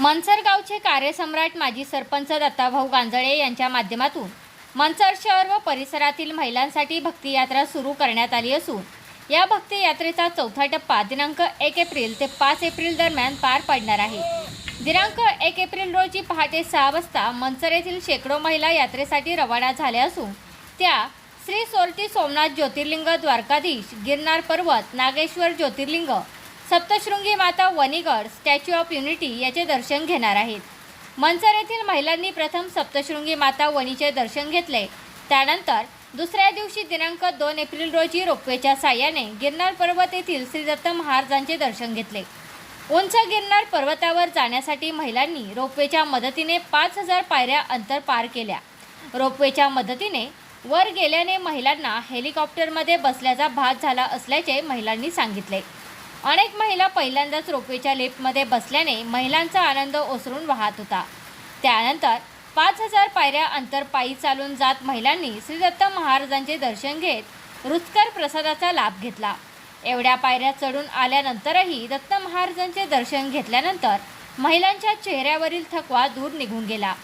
मनसर गावचे कार्यसम्राट माजी सरपंच दत्ताभाऊ गांजळे यांच्या माध्यमातून मनसर शहर व परिसरातील महिलांसाठी भक्ती यात्रा सुरू करण्यात आली असून या भक्ती यात्रेचा चौथा टप्पा दिनांक एक एप्रिल ते पाच एप्रिल दरम्यान पार पडणार आहे. दिनांक एक एप्रिल रोजी पहाटे सहा वाजता मनसर येथील शेकडो महिला यात्रेसाठी रवाना झाल्या असून त्या श्री सोरटी सोमनाथ ज्योतिर्लिंग द्वारकाधीश गिरनार पर्वत नागेश्वर ज्योतिर्लिंग सप्तशृंगी माता वणीगड स्टॅच्यू ऑफ युनिटी याचे दर्शन घेणार आहेत. मनसर येथील महिलांनी प्रथम सप्तशृंगी माता वणीचे दर्शन घेतले. त्यानंतर दुसऱ्या दिवशी दिनांक दोन एप्रिल रोजी रोपवेच्या साह्याने गिरनार पर्वत येथील श्री दत्त महाराजांचे दर्शन घेतले. उंच गिरनार पर्वतावर जाण्यासाठी महिलांनी रोपवेच्या मदतीने पाच हजार पायऱ्या अंतर पार केल्या. रोपवेच्या मदतीने वर गेल्याने महिलांना हेलिकॉप्टरमध्ये बसल्याचा भाग झाला असल्याचे महिलांनी सांगितले. अनेक महिला पहिल्यांदाच रोपवेच्या लिफ्टमध्ये बसल्याने महिलांचा आनंद ओसरून वाहत होता. त्यानंतर पाच हजार पायऱ्या अंतर पायी चालून जात महिलांनी श्रीदत्त महाराजांचे दर्शन घेत रुचकर प्रसादाचा लाभ घेतला. एवढ्या पायऱ्या चढून आल्यानंतरही दत्त महाराजांचे दर्शन घेतल्यानंतर महिलांच्या चेहऱ्यावरील थकवा दूर निघून गेला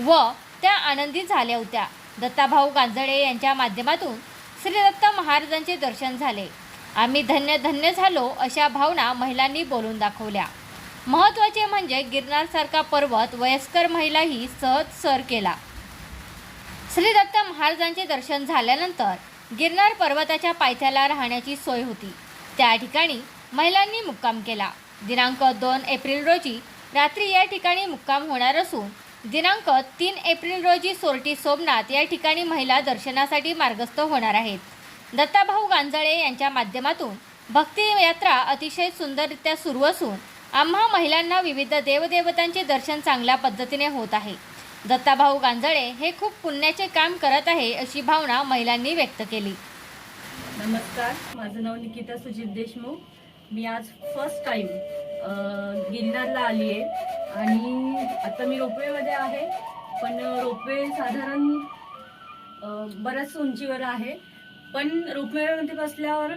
व त्या आनंदी झाल्या होत्या. दत्ताभाऊ गांजळे यांच्या माध्यमातून श्री दत्त महाराजांचे दर्शन झाले. आम्ही धन्य धन्य झालो अशा भावना महिलांनी बोलून दाखवल्या. महत्त्वाचे म्हणजे गिरनारसारखा पर्वत वयस्कर महिलाही सहज सर केला. श्री दत्त महाराजांचे दर्शन झाल्यानंतर गिरनार पर्वताच्या पायथ्याला राहण्याची सोय होती. त्या ठिकाणी महिलांनी मुक्काम केला. दिनांक दोन एप्रिल रोजी रात्री या ठिकाणी मुक्काम होणार असून दिनांक तीन एप्रिल रोजी सोरटी सोमनाथ या ठिकाणी महिला दर्शनासाठी मार्गस्थ होणार आहेत. दत्ताभाऊ गांजळे यांच्या माध्यमातून भक्ती यात्रा अतिशय सुंदररित्या सुरू असून आम्हा महिलांना विविध देवदेवतांचे दर्शन चांगल्या पद्धतीने होत आहे. दत्ताभाऊ गांजळे हे खूप पुण्याचे काम करत आहे अशी भावना महिलांनी व्यक्त केली. नमस्कार माझं नाव निकिता सुजित देशमुख. मी आज फर्स्ट टाईम गिरनारला आली आहे आणि आता मी रोपवेमध्ये आहे पण रोपवे साधारण बऱ्याच उंचीवर आहे. पण रोपवेमध्ये बसल्यावर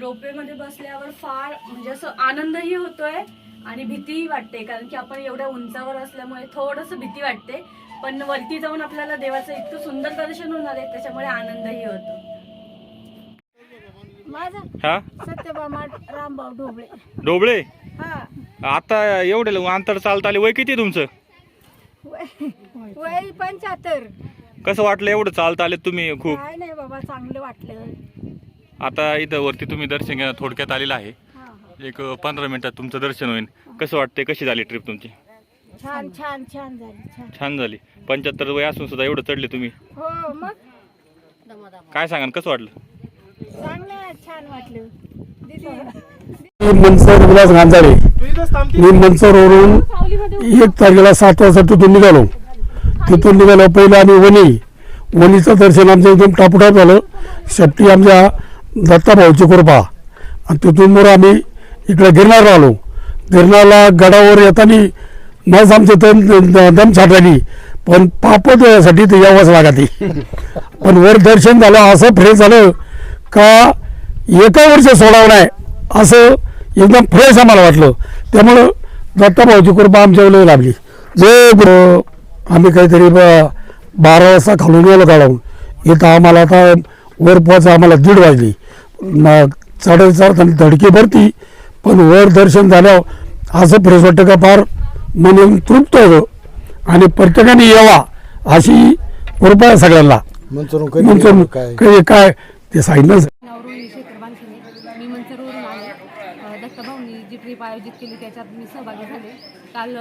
रोपवेमध्ये बसल्यावर फार म्हणजे असं आनंदही होतोय आणि भीतीही वाटते. कारण की आपण एवढ्या उंचावर असल्यामुळे थोडंसं भीती वाटते. पण वरती जाऊन आपल्याला देवाचं इतकं सुंदर दर्शन होणार आहे त्याच्यामुळे आनंदही होतो. माझा? हा? सत्यभामा रामभाऊ ढोबळे. डोबळे हा. आता एवढे अंतर चालत आले वय किती तुमचं? वय वय पंच्याहत्तर. कसं वाटलं एवढं चालत आले तुम्ही खूप? काय नाही बाबा चांगलं वाटलं. आता इथं वरती तुम्ही दर्शन घ्या थोडक्यात आलेलं आहे. हा हा. एक पंधरा मिनिटात तुमचं दर्शन होईल. कसं वाटतंय? कशी झाली ट्रिप तुमची? छान छान छान झाली छान. छान झाली. पंच्याहत्तर वय असून सुद्धा एवढं चढले तुम्ही. हो मग? काय सांगा कसं वाटलं? चांगलं छान वाटलं. मी मनसर विलास गांजाडे मी मनसरवरून एक तारखेला सात वाजता तिथून निघालो. तिथून निघालो. पहिलं आम्ही वणी. वणीचं दर्शन आमचं एकदम टापटाप झालं. शेपटी आमच्या दत्ताभाऊची कृपा. आणि तिथून मग आम्ही इकडे गिरणारला आलो. गिरणारला गडावर येताना मस आमचं दम दम छाटली पण पापड यासाठी ते यावंच लागते पण वर दर्शन झालं असं फ्रेश झालं का एका वर्ष सोडावं नाही असं एकदम फ्रेश आम्हाला वाटलं. त्यामुळं दत्ताभाऊची कृपा आमच्यावर लाभली. जय गुरु. आम्ही काहीतरी ब- बारा वाजता खालून गेलो काढून इथं आम्हाला आता वर पोहायचं आम्हाला दीड वाजली. चढाई चढताना धडकी भरती पण वर दर्शन झाल्यावर असं फ्रेश वाटतं का फार मन एकदम तृप्त होतं. आणि प्रत्येकाने यावा अशी कृपा आहे सगळ्यांना. मंचरून म्हणून काय? ते सांगितलं दत्तभाऊंनी जी ट्रीप आयोजित केली त्याच्यात मी सहभागी झाले. काल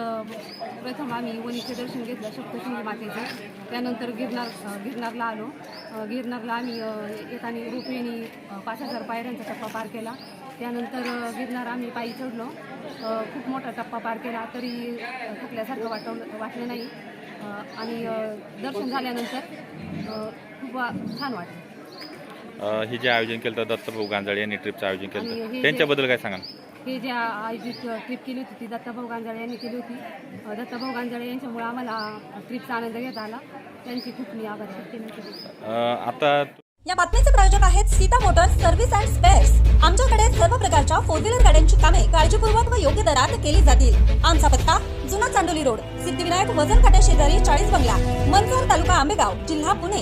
प्रथम आम्ही वणीचे दर्शन घेतलं सप्तशृंगी मातेचं. त्यानंतर गिरनार गिरनारला आलो. गिरनारला आम्ही एकाने येताना पाच हजार पायऱ्यांचा टप्पा पार केला. त्यानंतर गिरनार आम्ही पायी चढलो. खूप मोठा टप्पा पार केला तरी थकल्यासारखं वाटवलं वाटलं नाही. आणि दर्शन झाल्यानंतर खूप वा- छान वाटलं. हे जे आयोजन केलं होतं दत्तभाऊ गांजाळे यांनी ट्रिपचं आयोजन केलं त्यांच्याबद्दल काय सांगा हे जे आयोजित ट्रिप केली होती ती दत्ताभाऊ गांजाळे यांनी केली होती. दत्ताभाऊ गांजाळे यांच्यामुळे आम्हाला ट्रिपचा आनंद घेता आला. त्यांची खूप मी आभार व्यक्त आता या बातमीचे प्रायोजक आहेत Sita motors service and spares. आमच्याकडे सर्व प्रकारच्या फोर व्हीलर गाड्यांची कामे काळजीपूर्वक व योग्य दरात केली जातील. आमचा पत्ता जुना चांडोली रोड सिद्धिविनायक वजन काट्या शेजारी चाळीस बंगला मनसर तालुका आंबेगाव जिल्हा पुणे.